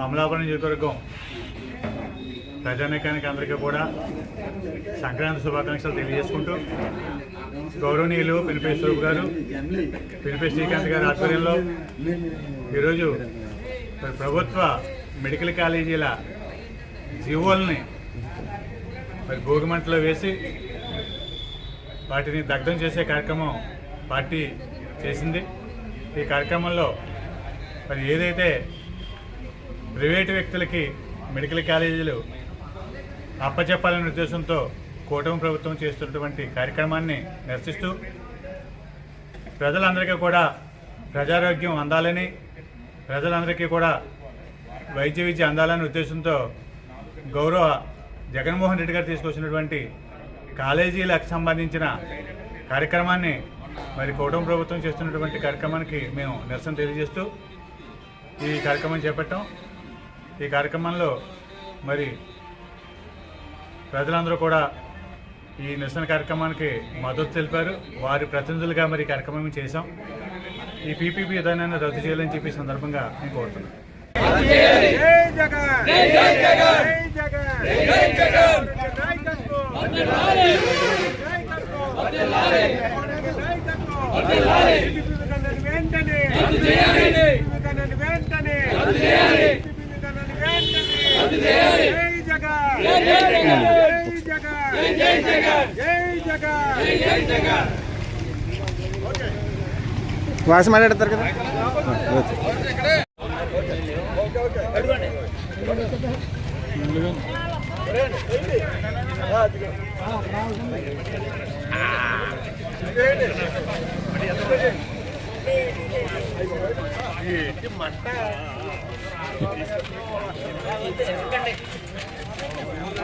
అమలాపురం నియోజకవర్గం ప్రజానీకానికి అందరికీ కూడా సంక్రాంతి శుభాకాంక్షలు తెలియజేసుకుంటూ గౌరవనీయులు పినిపే స్వరూప్ గారు పినిపే శ్రీకాంత్ గారి ఆధ్వర్యంలో ఈరోజు ప్రభుత్వ మెడికల్ కాలేజీల జీవోల్ని మరి భోగిమంటలో వేసి వాటిని దగ్ధం చేసే కార్యక్రమం పార్టీ చేసింది. ఈ కార్యక్రమంలో మరి ఏదైతే ప్రైవేటు వ్యక్తులకి మెడికల్ కాలేజీలు అప్పచెప్పాలనే ఉద్దేశంతో కూటమి ప్రభుత్వం చేస్తున్నటువంటి కార్యక్రమాన్ని నిరసిస్తూ ప్రజలందరికీ కూడా ప్రజారోగ్యం అందాలని ప్రజలందరికీ కూడా వైద్య విద్య అందాలనే ఉద్దేశంతో గౌరవ జగన్మోహన్ రెడ్డి గారు తీసుకొచ్చినటువంటి కాలేజీలకు సంబంధించిన కార్యక్రమాన్ని మరి కూటమి ప్రభుత్వం చేస్తున్నటువంటి కార్యక్రమానికి మేము నిరసన తెలియజేస్తూ ఈ కార్యక్రమం చేపట్టాం. ఈ కార్యక్రమంలో మరి ప్రజలందరూ కూడా ఈ నిరసన కార్యక్రమానికి మద్దతు తెలిపారు వారి ప్రతినిధులుగా మరి కార్యక్రమం చేశాం ఈ పీపీపీ విధానాన్ని రద్దు చేయాలని చెప్పి సందర్భంగా నేను కోరుతున్నాను జగన్ వాసి మాట్లాడతారు కదా? మంట